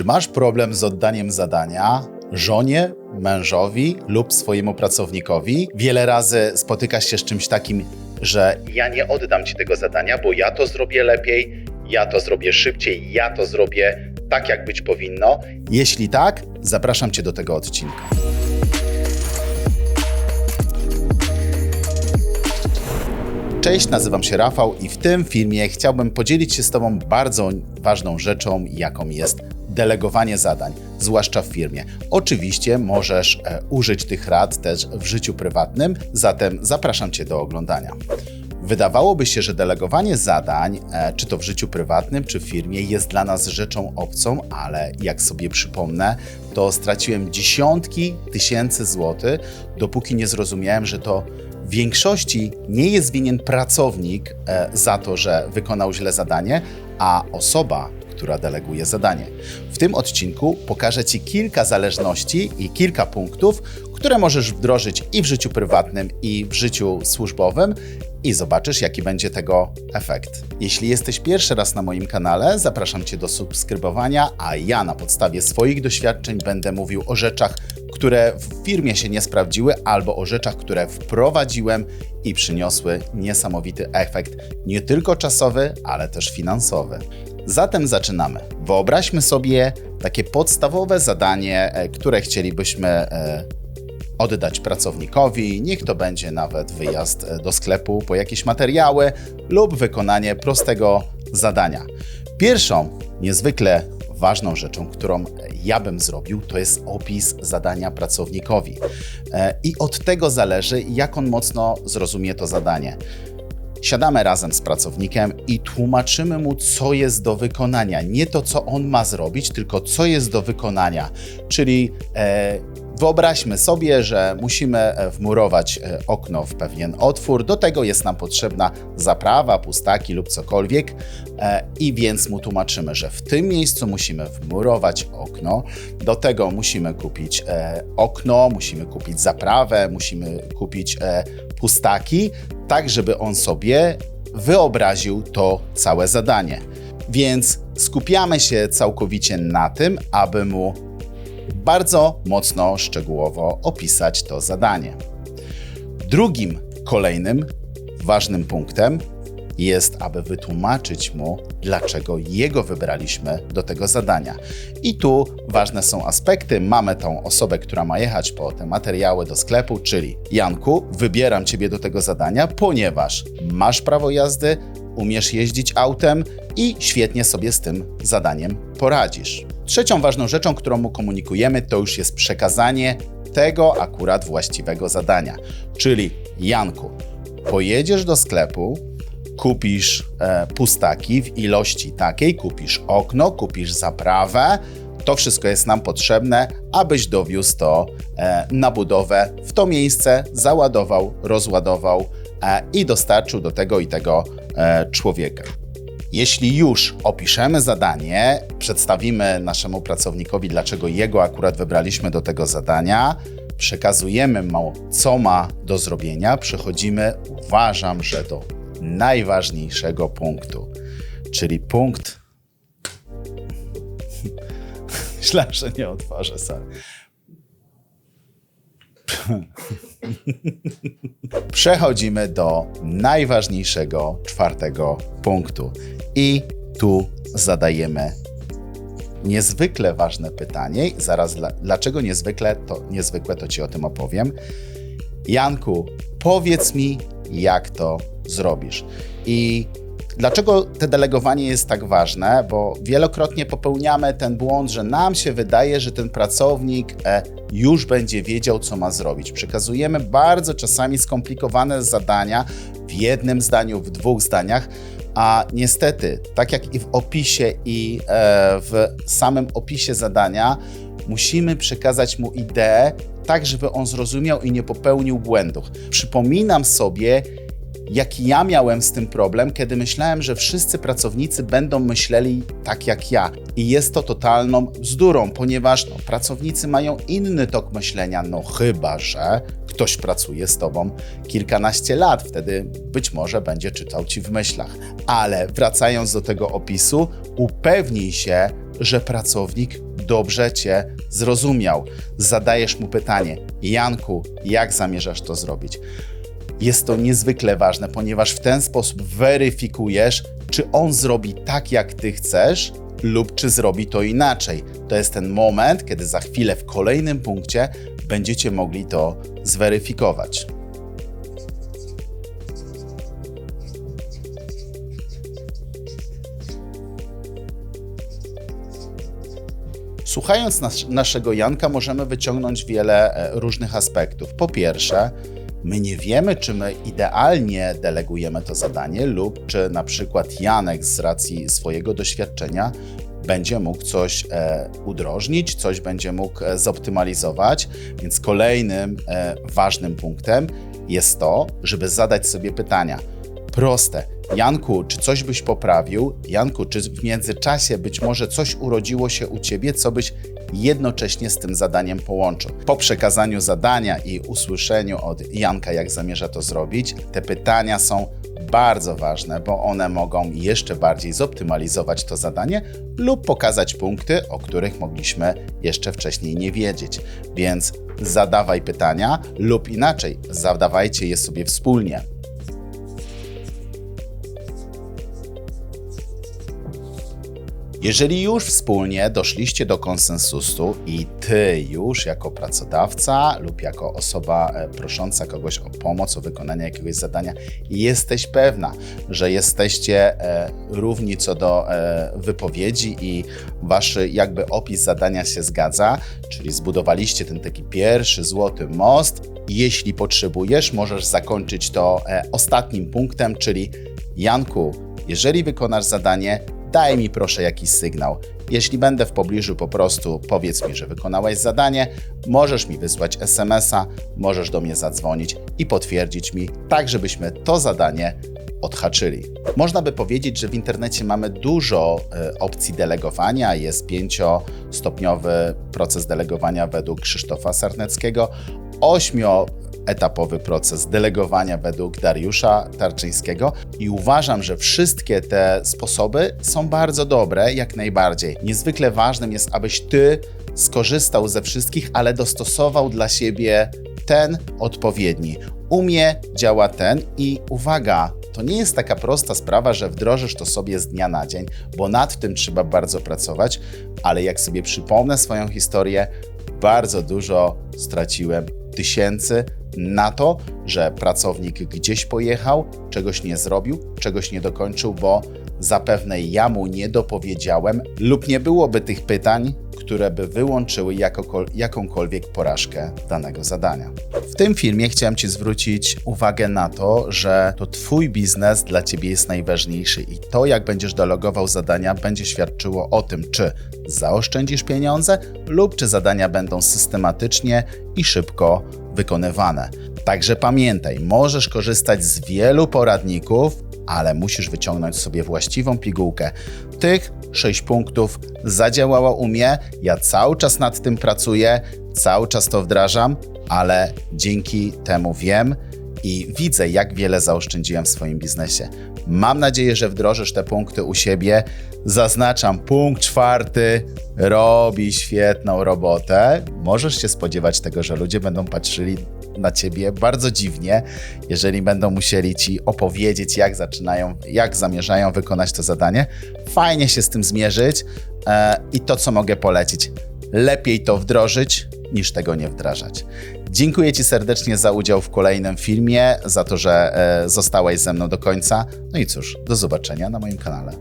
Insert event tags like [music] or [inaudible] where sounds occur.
Czy masz problem z oddaniem zadania żonie, mężowi lub swojemu pracownikowi? Wiele razy spotykasz się z czymś takim, że ja nie oddam ci tego zadania, bo ja to zrobię lepiej, ja to zrobię szybciej, ja to zrobię tak, jak być powinno. Jeśli tak, zapraszam cię do tego odcinka. Cześć, nazywam się Rafał i w tym filmie chciałbym podzielić się z Tobą bardzo ważną rzeczą, jaką jest delegowanie zadań, zwłaszcza w firmie. Oczywiście możesz e, użyć tych rad też w życiu prywatnym, zatem zapraszam Cię do oglądania. Wydawałoby się, że delegowanie zadań, e, czy to w życiu prywatnym, czy w firmie, jest dla nas rzeczą obcą, ale jak sobie przypomnę, to straciłem dziesiątki tysięcy złotych, dopóki nie zrozumiałem, że to w większości nie jest winien pracownik e, za to, że wykonał źle zadanie, a osoba, która deleguje zadanie. W tym odcinku pokażę Ci kilka zależności i kilka punktów, które możesz wdrożyć i w życiu prywatnym, i w życiu służbowym, i zobaczysz, jaki będzie tego efekt. Jeśli jesteś pierwszy raz na moim kanale, zapraszam Cię do subskrybowania, a ja na podstawie swoich doświadczeń będę mówił o rzeczach, które w firmie się nie sprawdziły, albo o rzeczach, które wprowadziłem i przyniosły niesamowity efekt, nie tylko czasowy, ale też finansowy. Zatem zaczynamy. Wyobraźmy sobie takie podstawowe zadanie, e, które chcielibyśmy e, oddać pracownikowi, niech to będzie nawet wyjazd e, do sklepu po jakieś materiały lub wykonanie prostego zadania. Pierwszą, niezwykle ważną rzeczą, którą ja bym zrobił, to jest opis zadania pracownikowi. I od tego zależy, jak on mocno zrozumie to zadanie. Siadamy razem z pracownikiem i tłumaczymy mu, co jest do wykonania. Nie to, co on ma zrobić, tylko co jest do wykonania. Czyli e, wyobraźmy sobie, że musimy e, wmurować e, okno w pewien otwór. Do tego jest nam potrzebna zaprawa, pustaki lub cokolwiek. E, I więc mu tłumaczymy, że w tym miejscu musimy wmurować okno. Do tego musimy kupić okno, musimy kupić zaprawę, musimy kupić pustaki, tak żeby on sobie wyobraził to całe zadanie. Więc skupiamy się całkowicie na tym, aby mu bardzo mocno szczegółowo opisać to zadanie. Drugim kolejnym ważnym punktem jest, aby wytłumaczyć mu, dlaczego jego wybraliśmy do tego zadania. I tu ważne są aspekty. Mamy tą osobę, która ma jechać po te materiały do sklepu, czyli Janku, wybieram ciebie do tego zadania, ponieważ masz prawo jazdy, umiesz jeździć autem i świetnie sobie z tym zadaniem poradzisz. Trzecią ważną rzeczą, którą mu komunikujemy, to już jest przekazanie tego akurat właściwego zadania. Czyli Janku, pojedziesz do sklepu, kupisz e, pustaki w ilości takiej, kupisz okno, kupisz zaprawę. To wszystko jest nam potrzebne, abyś dowiózł to e, na budowę w to miejsce, załadował, rozładował e, i dostarczył do tego i tego e, człowieka. Jeśli już opiszemy zadanie, przedstawimy naszemu pracownikowi, dlaczego jego akurat wybraliśmy do tego zadania, przekazujemy mu, co ma do zrobienia, przechodzimy, uważam, że do najważniejszego punktu, czyli punkt. [laughs] Myślałem, że nie otworzę sobie. [laughs] Przechodzimy do najważniejszego czwartego punktu. I tu zadajemy niezwykle ważne pytanie. Zaraz, dlaczego niezwykle to, niezwykłe, to Ci o tym opowiem. Janku, powiedz mi, jak to zrobisz. I Dlaczego te delegowanie jest tak ważne? Bo wielokrotnie popełniamy ten błąd, że nam się wydaje, że ten pracownik e, już będzie wiedział, co ma zrobić. Przekazujemy bardzo czasami skomplikowane zadania w jednym zdaniu, w dwóch zdaniach, a niestety, tak jak i w opisie, i e, w samym opisie zadania, musimy przekazać mu ideę, tak żeby on zrozumiał i nie popełnił błędów. Przypominam sobie, jaki ja miałem z tym problem, kiedy myślałem, że wszyscy pracownicy będą myśleli tak jak ja. I jest to totalną bzdurą, ponieważ no, pracownicy mają inny tok myślenia, no chyba, że ktoś pracuje z tobą kilkanaście lat, wtedy być może będzie czytał ci w myślach. Ale wracając do tego opisu, upewnij się, że pracownik dobrze cię zrozumiał. Zadajesz mu pytanie: Janku, jak zamierzasz to zrobić? Jest to niezwykle ważne, ponieważ w ten sposób weryfikujesz, czy on zrobi tak, jak ty chcesz, lub czy zrobi to inaczej. To jest ten moment, kiedy za chwilę w kolejnym punkcie będziecie mogli to zweryfikować. Słuchając nas, naszego Janka, możemy wyciągnąć wiele e, różnych aspektów. Po pierwsze, my nie wiemy, czy my idealnie delegujemy to zadanie, lub czy na przykład Janek z racji swojego doświadczenia będzie mógł coś e, udrożnić, coś będzie mógł e, zoptymalizować. Więc kolejnym e, ważnym punktem jest to, żeby zadać sobie pytania proste. Janku, czy coś byś poprawił? Janku, czy w międzyczasie być może coś urodziło się u ciebie, co byś jednocześnie z tym zadaniem połączył? Po przekazaniu zadania i usłyszeniu od Janka, jak zamierza to zrobić, te pytania są bardzo ważne, bo one mogą jeszcze bardziej zoptymalizować to zadanie lub pokazać punkty, o których mogliśmy jeszcze wcześniej nie wiedzieć. Więc zadawaj pytania lub inaczej, zadawajcie je sobie wspólnie. Jeżeli już wspólnie doszliście do konsensusu i ty już jako pracodawca lub jako osoba e, prosząca kogoś o pomoc, o wykonanie jakiegoś zadania, jesteś pewna, że jesteście e, równi co do e, wypowiedzi i wasz jakby opis zadania się zgadza, czyli zbudowaliście ten taki pierwszy złoty most, jeśli potrzebujesz, możesz zakończyć to ostatnim punktem, czyli Janku, jeżeli wykonasz zadanie, daj mi proszę jakiś sygnał. Jeśli będę w pobliżu, po prostu powiedz mi, że wykonałeś zadanie, możesz mi wysłać SMS-a, możesz do mnie zadzwonić i potwierdzić mi, tak żebyśmy to zadanie odhaczyli. Można by powiedzieć, że w internecie mamy dużo e, opcji delegowania. Jest pięciostopniowy proces delegowania według Krzysztofa Sarneckiego, ośmio etapowy proces delegowania według Dariusza Tarczyńskiego i uważam, że wszystkie te sposoby są bardzo dobre, jak najbardziej. Niezwykle ważnym jest, abyś ty skorzystał ze wszystkich, ale dostosował dla siebie ten odpowiedni. U mnie działa ten i uwaga, to nie jest taka prosta sprawa, że wdrożysz to sobie z dnia na dzień, bo nad tym trzeba bardzo pracować, ale jak sobie przypomnę swoją historię, bardzo dużo straciłem tysięcy na to, że pracownik gdzieś pojechał, czegoś nie zrobił, czegoś nie dokończył, bo zapewne ja mu nie dopowiedziałem, lub nie byłoby tych pytań, które by wyłączyły jakąkolwiek porażkę danego zadania. W tym filmie chciałem Ci zwrócić uwagę na to, że to Twój biznes dla Ciebie jest najważniejszy i to, jak będziesz delegował zadania, będzie świadczyło o tym, czy zaoszczędzisz pieniądze lub czy zadania będą systematycznie i szybko wykonywane. Także pamiętaj, możesz korzystać z wielu poradników, ale musisz wyciągnąć sobie właściwą pigułkę. Tych 6 punktów zadziałało u mnie, ja cały czas nad tym pracuję, cały czas to wdrażam, ale dzięki temu wiem i widzę, jak wiele zaoszczędziłem w swoim biznesie. Mam nadzieję, że wdrożysz te punkty u siebie. Zaznaczam, punkt czwarty robi świetną robotę. Możesz się spodziewać tego, że ludzie będą patrzyli na ciebie bardzo dziwnie, jeżeli będą musieli ci opowiedzieć, jak zaczynają, jak zamierzają wykonać to zadanie. Fajnie się z tym zmierzyć e, i to, co mogę polecić, lepiej to wdrożyć niż tego nie wdrażać. Dziękuję Ci serdecznie za udział w kolejnym filmie, za to, że e, zostałeś ze mną do końca. No i cóż, do zobaczenia na moim kanale.